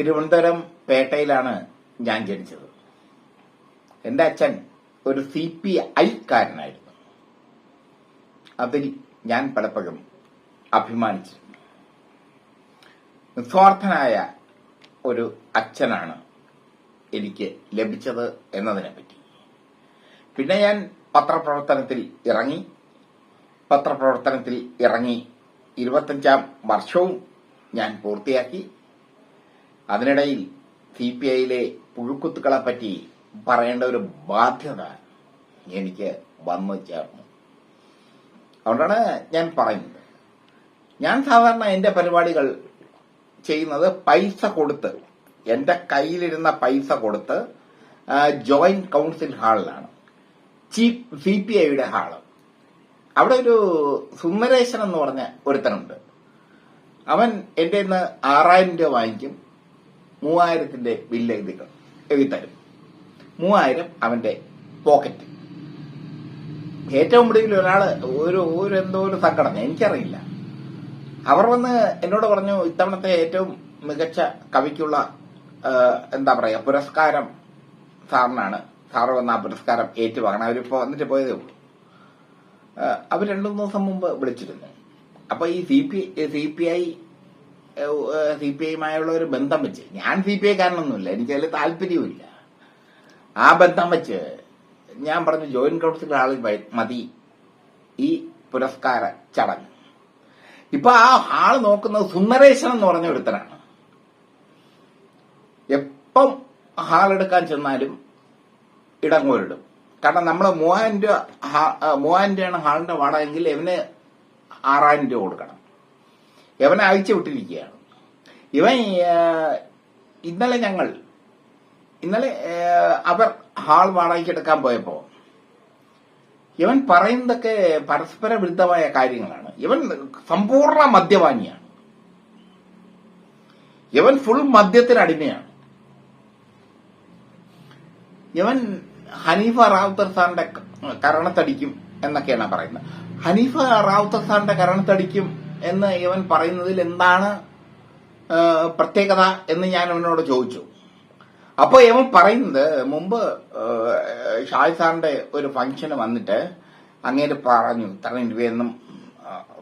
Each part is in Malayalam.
തിരുവനന്തപുരം പേട്ടയിലാണ് ഞാൻ ജനിച്ചത്. എന്റെ അച്ഛൻ ഒരു സി പി ഐക്കാരനായിരുന്നു അതിൽ ഞാൻ പലപ്പോഴും അഭിമാനിച്ചിരുന്നു. നിസ്വാർത്ഥനായ ഒരു അച്ഛനാണ് എനിക്ക് ലഭിച്ചത് എന്നതിനെപ്പറ്റി. പിന്നെ ഞാൻ പത്രപ്രവർത്തനത്തിൽ ഇറങ്ങി. പത്രപ്രവർത്തനത്തിൽ ഇറങ്ങി ഇരുപത്തഞ്ചാം വർഷവും ഞാൻ പൂർത്തിയാക്കി. അതിനിടയിൽ സി പി ഐയിലെ പുഴുക്കുത്തുക്കളെ പറ്റി പറയേണ്ട ഒരു ബാധ്യത എനിക്ക് വന്നു ചേർന്നു. അതുകൊണ്ടാണ് ഞാൻ പറയുന്നത്. ഞാൻ സാധാരണ എന്റെ പരിപാടികൾ ചെയ്യുന്നത് പൈസ കൊടുത്ത് എന്റെ കയ്യിലിരുന്ന പൈസ കൊടുത്ത് ജോയിന്റ് കൗൺസിൽ ഹാളിലാണ്. ചീഫ് സി പി ഐയുടെ ഹാൾ. അവിടെ ഒരു സുന്ദരേശൻ എന്ന് പറഞ്ഞ ഒരുത്തനുണ്ട്. അവൻ എന്റെ നിന്ന് ആറായിരം രൂപ വാങ്ങിക്കും. മൂവായിരത്തിന്റെ ബില്ല് എഴുതി എഴുതി തരും. മൂവായിരം അവന്റെ പോക്കറ്റ് ഏറ്റവും ഒടുവിൽ ഒരാൾ ഒരു ഒരു എന്തോ ഒരു സംഘടന എനിക്കറിയില്ല. അവർ വന്ന് എന്നോട് പറഞ്ഞു ഇത്തവണത്തെ ഏറ്റവും മികച്ച കവിക്കുള്ള എന്താ പറയാ പുരസ്കാരം സാറിനാണ്. സാറ് വന്ന ആ പുരസ്കാരം ഏറ്റുവാങ്ങണം. അവരിപ്പോ വന്നിട്ട് പോയതേ ഉള്ളൂ. അവർ രണ്ടു മൂന്ന് ദിവസം മുമ്പ് വിളിച്ചിരുന്നു. അപ്പൊ ഈ C P C P I C P ഐയുമായുള്ള ഒരു ബന്ധം വെച്ച്. ഞാൻ സി പി ഐ കാരണമൊന്നുമില്ല എനിക്ക് അതിൽ താല്പര്യവുമില്ല. ആ ബന്ധം വെച്ച് ഞാൻ പറഞ്ഞു ജോയിന്റ് കൗൺസിൽ ആളിൽ മതി. ഈ പുരസ്കാര ചടങ്ങ്. ഇപ്പൊ ആ ആൾ നോക്കുന്നത് സുന്ദരേശൻ എന്ന് പറഞ്ഞ ഒരുത്തനാണ്. എപ്പം ഹാൾ എടുക്കാൻ ചെന്നാലും ഇടങ്ങോരിടും. കാരണം നമ്മൾ മൂവായിരം രൂപ മൂവായിരം രൂപയാണ് ഹാളിന്റെ വാടകയെങ്കിൽ ഇവന് ആറായിരം രൂപ കൊടുക്കണം. ഇവനെ അയച്ചു വിട്ടിരിക്കുകയാണ്. ഇവൻ ഇന്നലെ ഞങ്ങൾ ഇന്നലെ അവർ ഹാൾ വാടകയ്ക്കെടുക്കാൻ പോയപ്പോ ഇവൻ പറയുന്നതൊക്കെ പരസ്പര വിരുദ്ധമായ കാര്യങ്ങളാണ്. ഇവൻ സമ്പൂർണ മദ്യപാനിയാണ്. ഇവൻ ഫുൾ മദ്യത്തിന് അടിമയാണ്. ഇവൻ ഹനീഫ റാവുത്തർ സാറിന്റെ കരണത്തടിക്കും എന്നൊക്കെയാണ് പറയുന്നത്. ഹനീഫ റാവുത്തർ സാറിന്റെ കരണത്തടിക്കും എന്ന് ഇവൻ പറയുന്നതിൽ എന്താണ് പ്രത്യേകത എന്ന് ഞാൻ അവനോട് ചോദിച്ചു. അപ്പൊ ഇവൻ പറയുന്നത് മുമ്പ് ഷായ് സാറിന്റെ ഒരു ഫംഗ്ഷന് വന്നിട്ട് അങ്ങേര് പറഞ്ഞു ഇത്രയും രൂപയൊന്നും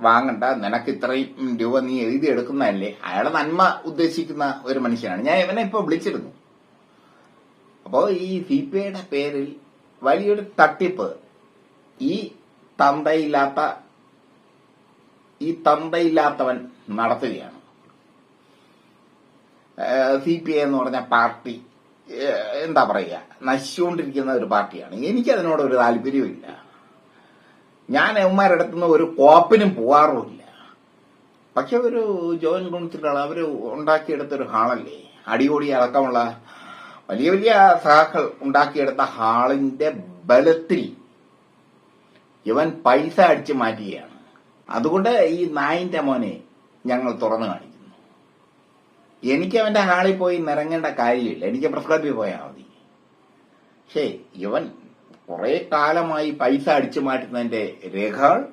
വാങ്ങണ്ട നിനക്ക് ഇത്രയും രൂപ നീ എഴുതി എടുക്കുന്നതല്ലേ? അയാളെ നന്മ ഉദ്ദേശിക്കുന്ന ഒരു മനുഷ്യനാണ്. ഞാൻ ഇവനെ ഇപ്പൊ വിളിച്ചിരുന്നു. അപ്പോ ഈ സി പി ഐയുടെ പേരിൽ വലിയൊരു തട്ടിപ്പ് ഈ തന്തയില്ലാത്ത ഈ തന്തയില്ലാത്തവൻ നടത്തുകയാണ്. സി പി ഐ എന്ന് പറഞ്ഞ പാർട്ടി എന്താ പറയുക നശിച്ചുകൊണ്ടിരിക്കുന്ന ഒരു പാർട്ടിയാണ്. എനിക്കതിനോട് ഒരു താല്പര്യമില്ല ഞാൻ എവന്മാരുടെ അടുത്തുനിന്ന് ഒരു കോപ്പിനും പോവാറുമില്ല. പക്ഷെ ഒരു ജോയിന്റ് കൗൺസിലുകൾ അവർ ഉണ്ടാക്കിയെടുത്തൊരു ഹാളല്ലേ? അടിയോടി അടക്കമുള്ള വലിയ വലിയ സഹാക്കൾ ഉണ്ടാക്കിയെടുത്ത ഹാളിന്റെ ബലത്തിൽ ഇവൻ പൈസ അടിച്ചു മാറ്റുകയാണ്. അതുകൊണ്ട് ഈ നായിന്റെ മോനെ ഞങ്ങൾ തുറന്നു കാണിക്കുന്നു. എനിക്ക് അവന്റെ ഹാളിൽ പോയി നിറങ്ങേണ്ട കാര്യമില്ല. എനിക്ക് പ്രസ് ക്ലബിൽ പോയാൽ മതി. പക്ഷേ ഇവൻ കുറെ കാലമായി പൈസ അടിച്ചു മാറ്റുന്നതിന്റെ രേഖകൾ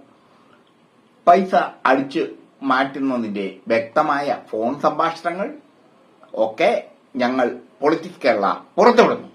പൈസ അടിച്ചു മാറ്റുന്നതിന്റെ വ്യക്തമായ ഫോൺ സംഭാഷണങ്ങൾ ഒക്കെ ഞങ്ങൾ പൊളിറ്റിക്സ് കേരള പുറത്തുവിടുന്നു.